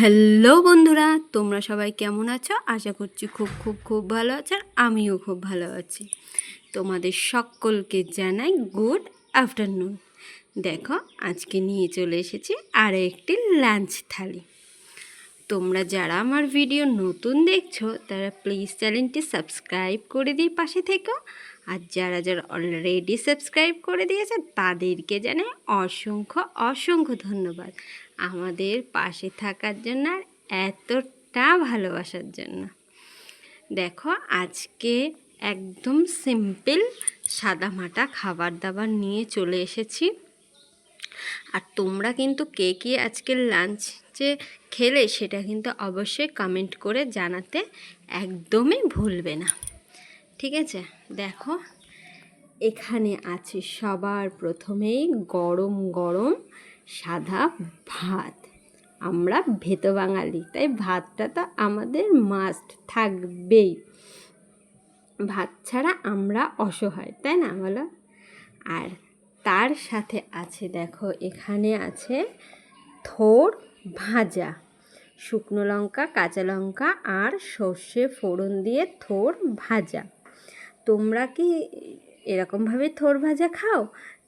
Hello বন্ধুরা, তোমরা সবাই কেমন আছো? আশা করছি খুব খুব খুব ভালো আছো আর আমিও খুব ভালো আছি। তোমাদের সকলকে জানাই গুড আফটারনুন দেখো, আজকে নিয়ে চলে এসেছি আর একটি লাঞ্চ থালি। তোমরা যারা আমার ভিডিও নতুন দেখছ, তারা প্লিজ চ্যানেলটি সাবস্ক্রাইব করে দিয়ে পাশে থেকো। আর যারা যারা অলরেডি সাবস্ক্রাইব করে দিয়েছে, তাদেরকে জানাই অসংখ্য অসংখ্য ধন্যবাদ। আমাদের পাশে থাকার জন্য আর এতটা ভালোবাসার জন্য। দেখো, আজকে একদম সিম্পল সাদামাটা খাবার দাবার নিয়ে চলে এসেছি। আর তোমরা কিন্তু কে কে আজকের লাঞ্চে খেলে সেটা কিন্তু অবশ্যই কমেন্ট করে জানাতে একদমই ভুলবে না। ঠিক আছে? দেখো, এখানে আছে সবার প্রথমেই গরম গরম সাদা ভাত। আমরা ভেত বাঙালি, তাই ভাতটা তো আমাদের মাস্ট থাকবেই। ভাত ছাড়া আমরা অসহায়, তাই না বলো? আর তার সাথে আছে, দেখো, এখানে আছে থোর ভাজা। শুকনো লঙ্কা, কাঁচা লঙ্কা আর সর্ষে ফোড়ন দিয়ে থোর ভাজা। তোমরা কি এরকমভাবে থোর ভাজা খাও,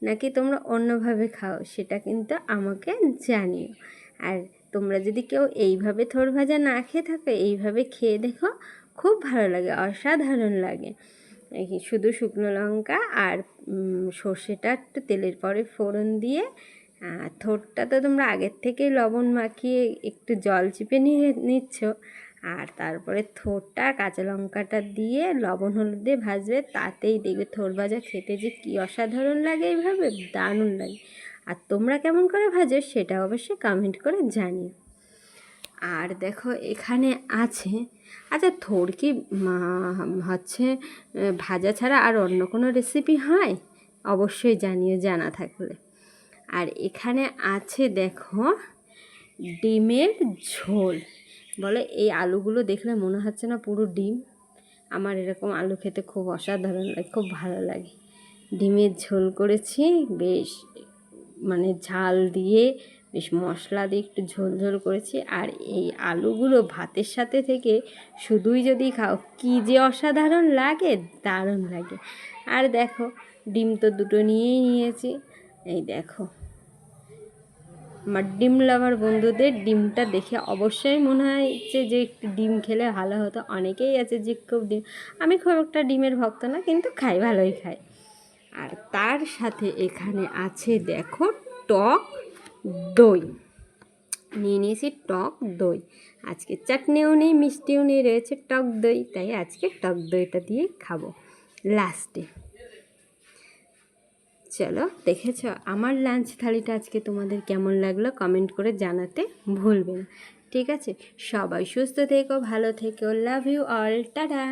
নাকি তোমরা অন্যভাবে খাও? সেটা কিন্তু আমাকে জানিও। আর তোমরা যদি কেউ এইভাবে থোর ভাজা না খেয়ে থাকো, এইভাবে খেয়ে দেখো, খুব ভালো লাগে, অসাধারণ লাগে। শুধু শুকনো লঙ্কা আর সর্ষেটা একটু তেলের পরে ফোড়ন দিয়ে থোরটা তো তোমরা আগের থেকেই লবণ মাখিয়ে একটু জল চিপে নিয়ে নিচ্ছ। আর তারপরে থোরটা কাঁচা লঙ্কাটা দিয়ে লবণ হলুদ দিয়ে ভাজবে, তাতেই দেখবে থোর ভাজা খেতে যে কী অসাধারণ লাগে এইভাবে দারুণ লাগে। আর তোমরা কেমন করে ভাজো সেটা অবশ্যই কমেন্ট করে জানিও। আর দেখো এখানে আছে আচ্ছা থোর কি হচ্ছে ভাজা ছাড়া আর অন্য কোনো রেসিপি হয়? অবশ্যই জানিও, জানা থাকলে। আর এখানে আছে দেখো ডিমের ঝোল। বলে, এই আলুগুলো দেখলে মনে হচ্ছে না পুরো ডিম। আমার এরকম আলু খেতে খুব অসাধারণ লাগে, খুব ভালো লাগে। ডিমের ঝোল করেছি, বেশ মানে ঝাল দিয়ে, বেশ মশলা দিয়ে একটু ঝোল ঝোল করেছি। আর এই আলুগুলো ভাতের সাথে থেকে শুধুই যদি খাও, কী যে অসাধারণ লাগে, দারুণ লাগে। আর দেখো, ডিম তো দুটো নিয়েই নিয়েছি। এই দেখো। আমার ডিম লাভার বন্ধুদের ডিমটা দেখে অবশ্যই মনে হচ্ছে যে একটু ডিম খেলে ভালো হতো। অনেকেই আছে যে খুব ডিম আমি খুব একটা ডিমের ভক্ত না, কিন্তু খাই, ভালোই খাই। আর তার সাথে এখানে আছে দেখো টক দই। নিয়ে নিয়েছি টক দই। আজকে চাটনিও নেই, মিষ্টিও নেই, রয়েছে টক দই। তাই আজকে টক দইটা দিয়ে খাব। লাস্টে। চলো দেখেছ? আমার লাঞ্চ থালিটা আজকে তোমাদের কেমন লাগল কমেন্ট করে জানাতে ভুলবে না। ঠিক আছে? সবাই সুস্থ থেকো, ভালো থেকো লাভ ইউ অল টাটা